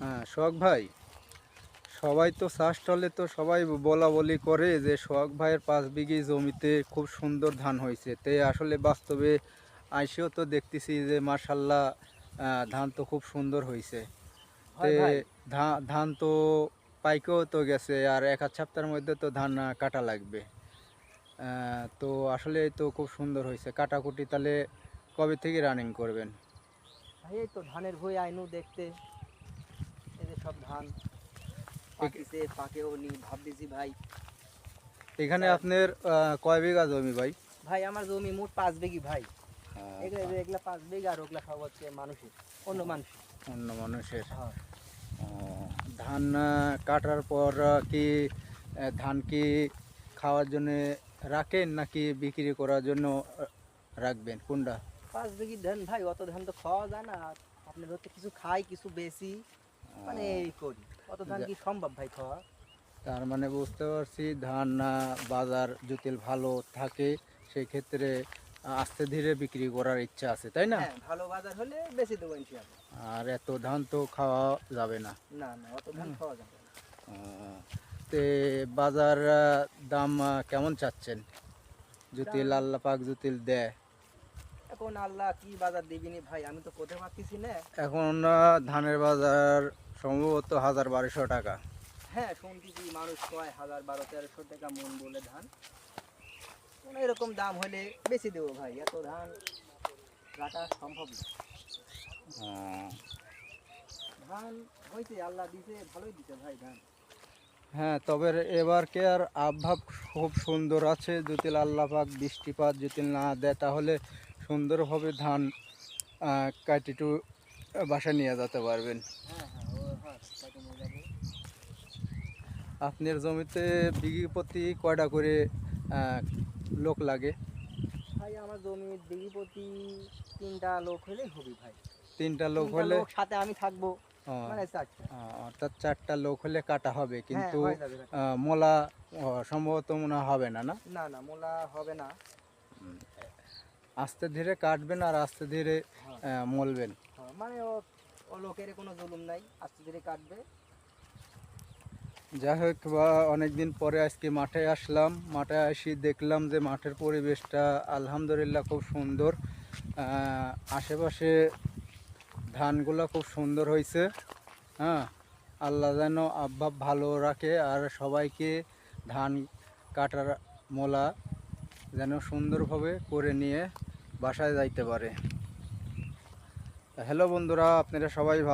হ্যাঁ সোহাগ ভাই। সবাই তো চাষ টলে তো সবাই বলা বলি করে যে সোহাগ ভাইয়ের পাঁচ বিঘি জমিতে খুব সুন্দর ধান হয়েছে। তে আসলে বাস্তবে আইসেও তো দেখতেছি যে মার্শাল্লাহ ধান তো খুব সুন্দর হয়েছে। তে ধান তো পাইকেও তো গেছে আর এক আধ সপ্তাহের মধ্যে তো ধান কাটা লাগবে। তো আসলে তো খুব সুন্দর হয়েছে। কাটাকুটি তাহলে কবে থেকে রানিং করবেন? ভাই এই তো ধানের ভুঁই আইনু দেখতে। সব ধান পাকিছে পাকেও নি ভাবতেছি ভাই। এখানে আপনার কয় বিঘা জমি ভাই? ভাই আমার জমি মোট পাঁচ বিঘি ভাই। এগুলো এগুলা পাঁচ বিঘা আর ওগুলা সব হচ্ছে মানুষের অন্য মানুষ অন্য মানুষের। হ্যাঁ। ধান কাটার পর কি ধান কি খাওয়ার জন্য রাখেন নাকি বিক্রি করার জন্য রাখবেন? কোনটা? পাঁচ বিঘি ধান ভাই অত ধান তো খাওয়া যায় না। আপনার হচ্ছে কিছু খাই কিছু বেশি। মানে করি অত ধান কি সম্ভব ভাই খাওয়া? তার মানে বুঝতে পারছি ধান বাজার যদি ভালো থাকে সেই ক্ষেত্রে আস্তে ধীরে বিক্রি করার ইচ্ছা আছে তাই না? হ্যাঁ ভালো বাজার হলে বেশি দেবো আর এত ধান তো খাওয়া যাবে না। না না অত ধান খাওয়া যাবে না। তে বাজার দাম কেমন চাচ্ছেন? দাম- লাল্লা পাক জুতিল দেয়। এখন আল্লাহ কি বাজার দিবিনি ভাই? আমি তো কোথাও পাচ্ছি না। এখন ধানের বাজার সম্ভবত হাজার বারোশো টাকা। হ্যাঁ শুনতেছি মানুষ কয় হাজার বারো তেরোশো টাকা মন বলে ধান। কোনো এরকম দাম হলে বেশি দেবো ভাই এত ধান কাটা সম্ভব না। আহ, ধান হয়েছে আল্লাহ দিছে ভালোই দিছে ভাই ধান। হ্যাঁ তবে এবার কে আর আবহাব খুব সুন্দর আছে যদি আল্লাহ পাক বৃষ্টিপাত যদি না দেয় তাহলে সুন্দরভাবে ধান কাটিটু বাসায় নিয়ে যেতে পারবেন। হ্যাঁ হ্যাঁ হ্যাঁ তাকে নিয়ে যাব আপনার জমিতে বিঘি প্রতি কয়টা করে লোক লাগে? ভাই আমার জমির দিঘি প্রতি তিনটা লোক হবে ভাই। তিনটা লোক হলে সাথে আমি থাকব মানে চারটা। অর্থাৎ চারটা লোক হলে কাটা হবে কিন্তু হ্যাঁ। আহ, মোলা সম্ভবত মনে হবে না না? না না মোলা হবে না। আস্তে ধীরে কাটবেন আর আস্তে ধীরে হ্যাঁ। মলবেন। হ্যাঁ, মানে ও লোকের কোনো জুলুম নাই আস্তে ধীরে কাটবে। যাই হোক, বা অনেকদিন পরে আজকে মাঠে আসলাম। মাঠে আসি, দেখলাম যে মাঠের পরিবেশটা আলহামদুলিল্লাহ খুব সুন্দর। আশেপাশে ধানগুলো খুব সুন্দর হয়েছে হ্যাঁ আল্লাহ যেন আব্বাব ভালো রাখে আর সবাইকে ধান কাটার মোলা যেন সুন্দরভাবে করে নিয়ে বাসায় যাইতে পারে। হ্যালো বন্ধুরা, আপনারা সবাই